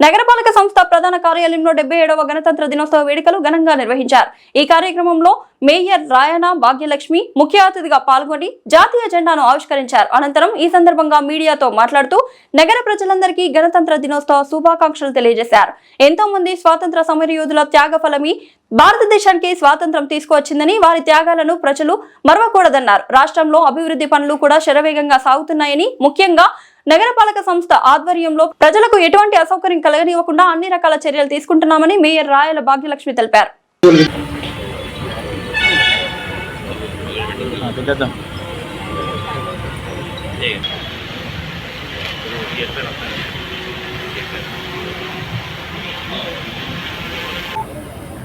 నగరపాలక సంస్థ ప్రధాన కార్యాలయంలో డెబ్బై ఏడవ గణతంత్ర దినోత్సవ వేడుకలు ఘనంగా నిర్వహించారు. ఈ కార్యక్రమంలో మేయర్ రాయన భాగ్యలక్ష్మి ముఖ్య అతిథిగా పాల్గొని జాతీయ జెండాను ఆవిష్కరించారు. అనంతరం ఈ సందర్భంగా మీడియాతో మాట్లాడుతూ నగర ప్రజలందరికీ గణతంత్ర దినోత్సవ శుభాకాంక్షలు తెలియజేశారు. ఎంతో మంది స్వాతంత్ర సమరయోధుల త్యాగ ఫలమి భారతదేశానికి స్వాతంత్రం తీసుకువచ్చిందని వారి త్యాగాలను ప్రజలు మరవకూడదన్నారు. రాష్ట్రంలో అభివృద్ధి పనులు కూడా శరవేగంగా సాగుతున్నాయని ముఖ్యంగా నగరపాలక సంస్థ ఆధ్వర్యంలో ప్రజలకు ఎటువంటి అసౌకర్యం కలగనివ్వకుండా అన్ని రకాల చర్యలు తీసుకుంటున్నామని మేయర్ రాయల భాగ్యలక్ష్మి తెలిపారు.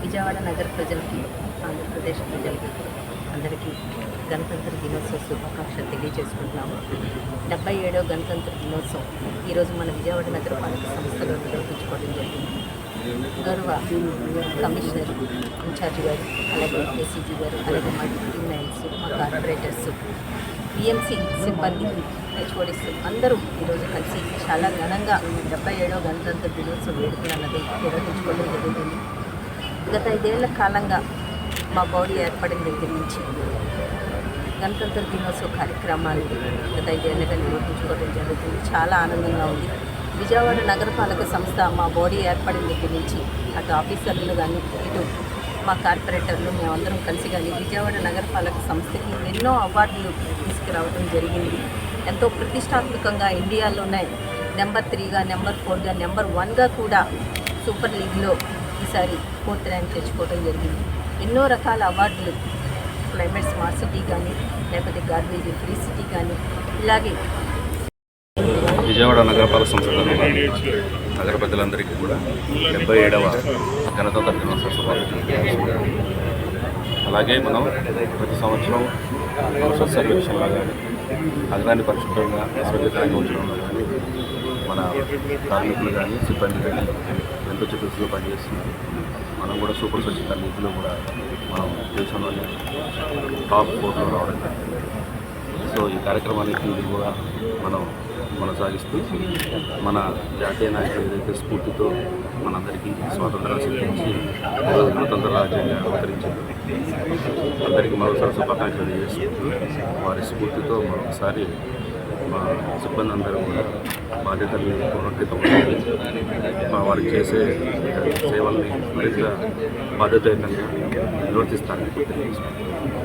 విజయవాడ నగర ప్రజలకి ఆంధ్రప్రదేశ్ ప్రజలకి అందరికీ గణతంత్ర దినోత్సవ శుభాకాంక్షలు తెలియజేసుకుంటున్నాము. డెబ్బై ఏడవ గణతంత్ర దినోత్సవం ఈరోజు మన విజయవాడ నగరపాలక సంస్థలో నిర్వహించుకోవడం జరిగింది. గౌరవ కమిషనర్ ఇన్ఛార్జ్ గారు అలాగే ఏసీజీ గారు అలాగే మా టీమ్ మా కార్పొరేటర్స్ పిఎంసీ సిబ్బంది హెచ్ఓడిస్ అందరూ ఈరోజు కలిసి చాలా ఘనంగా డెబ్బై ఏడవ గణతంత్ర దినోత్సవం వేడుకలు అన్నది నిర్వహించుకోవడం జరుగుతుంది. గత ఐదేళ్ళ కాలంగా మా బాడీ ఏర్పడిన దగ్గర నుంచి. గణతంత్ర దినోత్సవ కార్యక్రమాలు గత ఐదేళ్ళగా నిర్వహించుకోవడం జరుగుతుంది. చాలా ఆనందంగా ఉంది. విజయవాడ నగరపాలక సంస్థ మా బాడీ ఏర్పడిన దగ్గర నుంచి. అటు ఆఫీసర్లు కానీ ఇటు మా కార్పొరేటర్లు మేమందరం కలిసి కానీ విజయవాడ నగరపాలక సంస్థకి ఎన్నో అవార్డులు తీసుకురావడం జరిగింది. ఎంతో ప్రతిష్టాత్మకంగా ఇండియాలోనే నెంబర్ త్రీగా నెంబర్ ఫోర్గా నెంబర్ వన్గా కూడా సూపర్ లీగ్లో ఈసారి ఫోర్త్ ర్యాంక్ తెచ్చుకోవడం జరిగింది. ఎన్నో రకాల అవార్డులు. క్లైమేట్ స్మార్ట్ సిటీ కానీ లేకపోతే గార్బేజ్ ఫ్రీ సిటీ కానీ ఇలాగే. విజయవాడ నగరపాలక సంస్థ నగర ప్రజలందరికీ కూడా డెబ్బై ఏడవ గణతంత్ర దినోత్సవ శుభాకాంక్షలు. అలాగే మనం ప్రతి సంవత్సరం సోషల్ సర్వేక్షన్లో కానీ నగరాన్ని పరిశుభ్రంగా అస్వచ్ఛతంగా ఉంచడంలో కానీ మన కార్మికులు కానీ సిబ్బంది కానీ ఎంతో చికిత్సలో పనిచేస్తున్నారు. మనం కూడా సూపర్ స్వచ్ఛత నీతిలో కూడా మనం దేశంలోనే టాప్ ఫోర్లో రావడం సో ఈ కార్యక్రమానికి ఇది కూడా మనం కొనసాగిస్తూ మన జాతీయ నాయకులు ఏదైతే స్ఫూర్తితో మనందరికీ స్వాతంత్రాలు సిద్ధించి గణతంత్ర రాజ్యంగా అవతరించారు. అందరికీ మరోసారి శుభాకాంక్షలు తెలియజేస్తూ వారి స్ఫూర్తితో మరొకసారి మా సిబ్బంది అందరూ కూడా బాధ్యతల్ని పునరుద్ధృతం మా వారికి చేసే సేవల్ని మరింత బాధ్యతయుతంగా నిర్వర్తిస్తారని తెలియజేస్తున్నాను